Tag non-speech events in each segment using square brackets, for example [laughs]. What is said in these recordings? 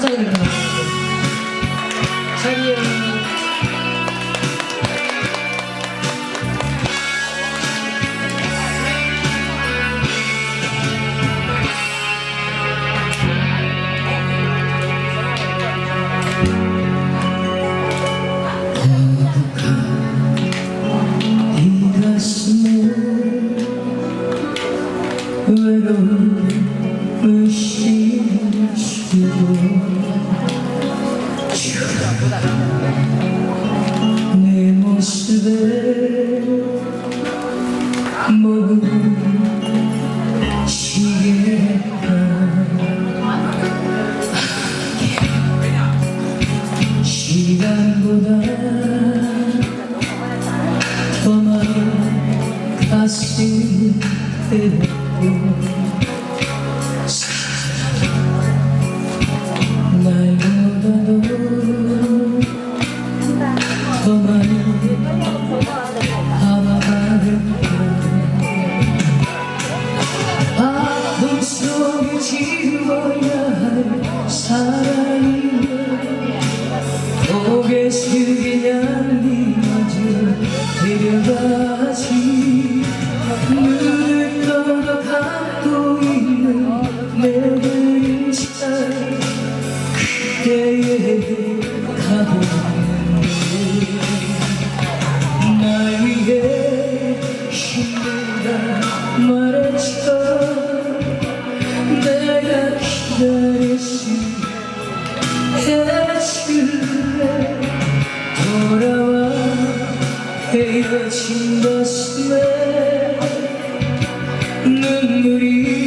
사장님 나왔고 자리에 시 헤어진 가슴에 눈물이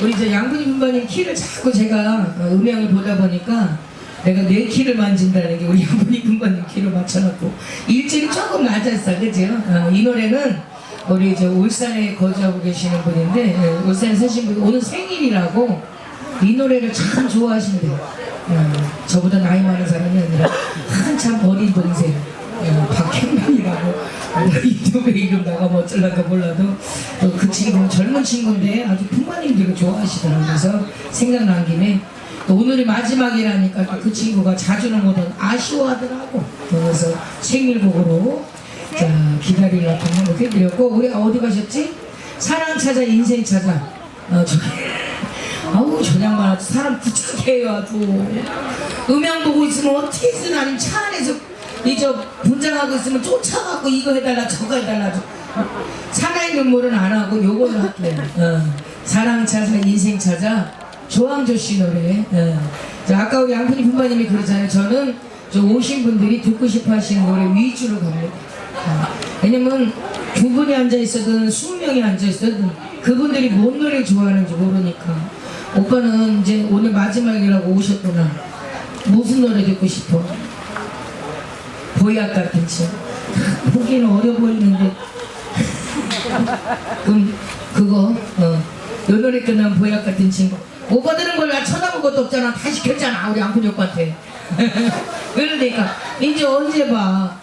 우리 이제 양분이 분반님 키를 자꾸 제가 어, 음향을 보다 보니까 내가 내 키를 만진다는 게 우리 양분이 분반님 키를 맞춰놓고 일찍이 조금 낮았어 그죠? 어, 이 노래는 우리 이제 울산에 거주하고 계시는 분인데 예, 울산에 사신 분 오늘 생일이라고 이 노래를 참 좋아하신대요. 어, 저보다 나이 많은 사람이 아니라 한참 어린 동생 어, 박현민이라고. 유튜브에 이름 나가면 어쩔란가 몰라도 또그 친구는 젊은 친구인데 아주 부모님들이 좋아하시더라고요. 그래서 생각난 김에 또 오늘이 마지막이라니까 또그 친구가 자주는 못한 아쉬워하더라고. 그래서 생일곡으로 자 기다리려고 한번 해드렸고 우리 어디 가셨지? 사랑 찾아 인생 찾아 어, 저, [laughs] 아우 저 양반 아주 사람 부착해요 아주 음향 보고 있으면 어떻게든 아니면 차 안에서 이저 분장하고 있으면 쫓아가고 이거 해달라 저거 해달라 살아있는 물은 안 하고 요걸로 할게요 어. 사랑 찾아 인생 찾아 조항조 씨 노래 어. 자, 아까 우리 양푼이 분바님이 그러잖아요 저는 저 오신 분들이 듣고 싶어 하시는 노래 위주로 갑니다 어. 왜냐면 두 분이 앉아 있어든 스무 명이 앉아 있어든 그분들이 뭔 노래 좋아하는지 모르니까. 오빠는 이제 오늘 마지막이라고 오셨구나. 무슨 노래 듣고 싶어? 보약 같은 치 [laughs] 보기는 어려 보이는데. [laughs] 그럼 그거 어 요 노래 끝나면 보약 같은 친구 못 받는 걸나 쳐다볼 것도 없잖아. 다 시켰잖아. 우리 안푼 오빠한테. [laughs] 그러니까 이제 언제 봐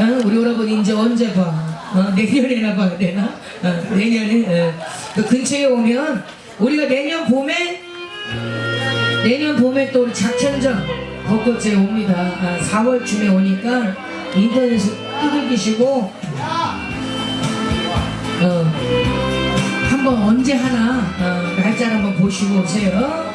어? 우리 오라버니 이제 언제 봐 어? 내년에나 봐야 되나 어, 내년에 어. 그 근처에 오면 우리가 내년 봄에 내년 봄에 또 우리 작천정 벚꽃제 옵니다. 아, 4월쯤에 오니까 인터넷을 두들기시고 어, 한번 언제 하나 어, 날짜를 한번 보시고 오세요.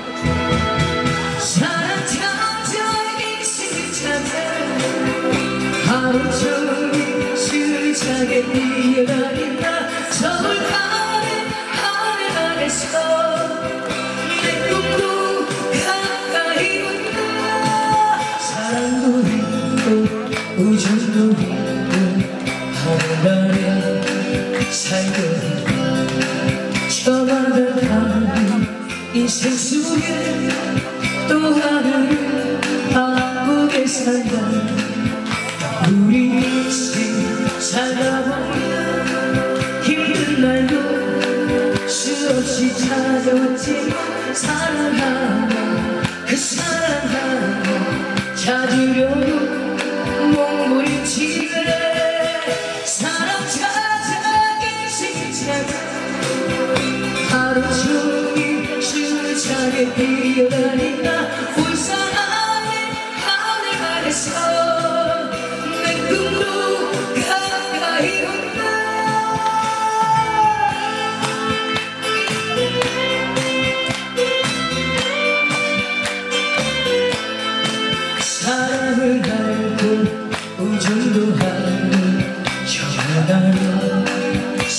하루 종일 술차게 뛰어다닌다 서울 하늘 하늘 아래서 내 꿈도 가까이 온다 사랑도 있고 우정도 있고 하늘나라 살고 저마다 다른 인생 속에 또 찾아왔지. 사랑하며 그 사랑하며 찾으려고 몸부림치네. 사랑 찾아 인생 찾아 하루 종일 술차게 뛰어다닌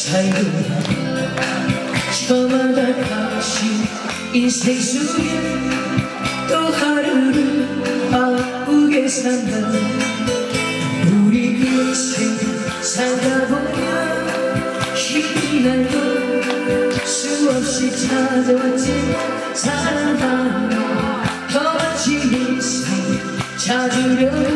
살고 저마다 다시 인생 속에 또 하루를 바쁘게 산다 우리 인생 살다 보면 힘든 날도 수없이 찾아왔지 사랑하며 더 같이 인생 찾으려고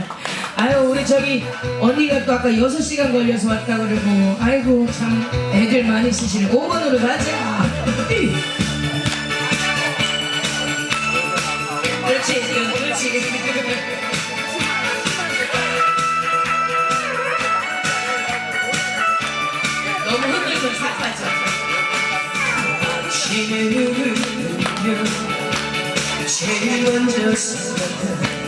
아유, 우리 저기 언니가 또 아까 6시간 걸려서 왔다 그러고, 아이고, 참, 애들 많이 쓰시네. 5번으로 가자. [laughs] 그렇지, 그렇지. 너무 흔들면 사과죠. 아침에 눈을 뜨면 제일 먼저 생각나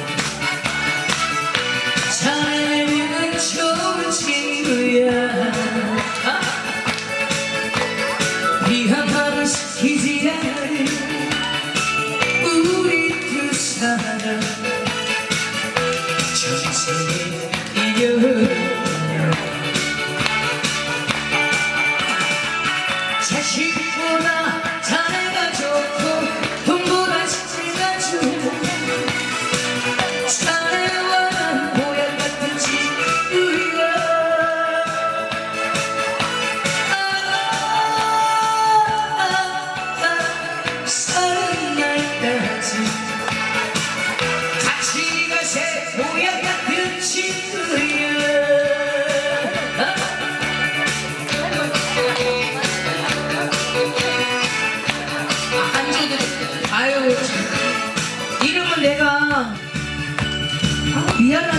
이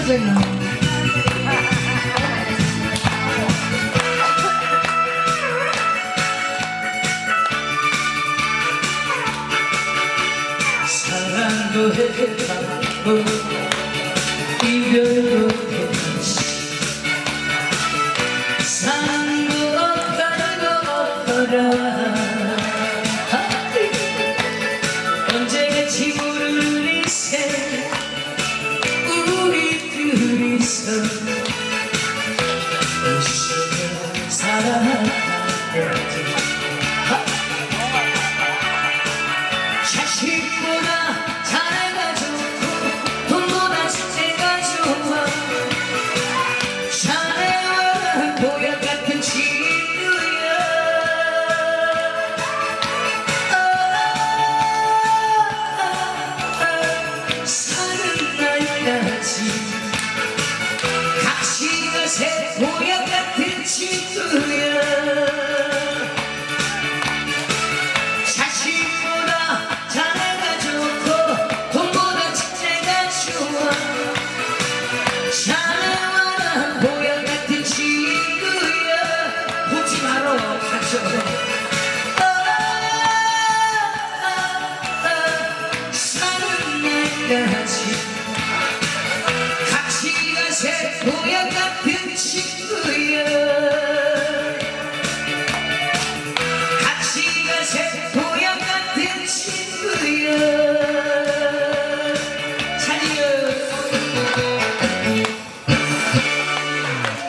아, 미안하잖아 사랑도 해봤 Yeah.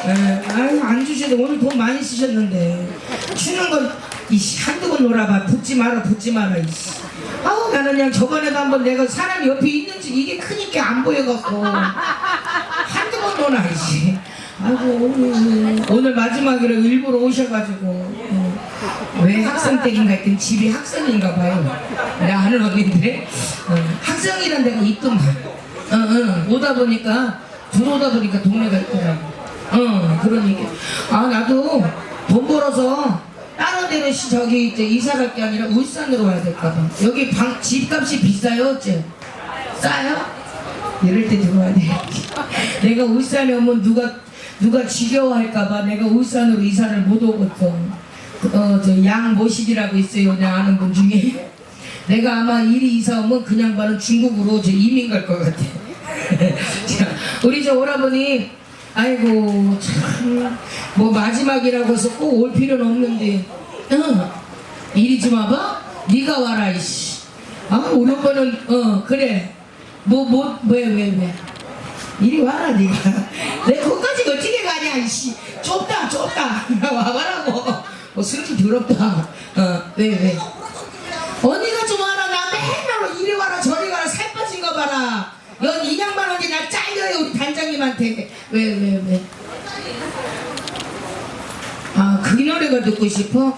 에, 아유 안 주셔도 오늘 돈 많이 쓰셨는데. 주는 건 이씨 한두 번 놀아봐. 붙지 마라 붙지 마라 이씨. 아우 나는 그냥 저번에도 한번 내가 사람이 옆에 있는지 이게 크니까 안 보여갖고. 한두 번 노나 이씨. 아이고 오늘, 마지막으로 일부러 오셔가지고. 어, 왜 학생 때인가 했더니 집이 학생인가 봐요. 내 아는 언니인데? 어, 학생이란 데가 있더만 어, 어, 오다 보니까 들어오다 보니까 동네가 있더라고. 어 그러니까 아 나도 돈 벌어서 다른 데로 시- 저기 이제 이사 갈 게 아니라 울산으로 와야 될까 봐. 여기 방 집값이 비싸요 어째? 싸요? 이럴 때 들어와야 돼. [laughs] 내가 울산에 오면 누가 누가 지겨워할까 봐 내가 울산으로 이사를 못 오거든. 어저 양 모식이라고 있어요. 내 아는 분 중에 내가 아마 일이 이사 오면 그냥 바로 중국으로 저 이민 갈 것 같아. [laughs] 자, 우리 저 오라버니 아이고 참. 뭐 마지막이라고 해서 꼭 올 필요는 없는데. 어, 이리 좀 와봐. 네가 와라 이씨. 아 우리 오빠는 어 그래. 뭐 뭐 왜 왜 왜. 이리 와라 네가. [laughs] 내 거기까지 어떻게 가냐 이씨. 좁다 좁다. [laughs] 와봐라고. 뭐 슬기 더럽다. 어 왜 왜. 언니가 좀 와라 나 맨날 이리 와라 저리 가라 살 빠진 거 봐라 여기 인양반 언니 나 잘려요 단장님한테 왜 왜 왜? 아 그 노래가 듣고 싶어?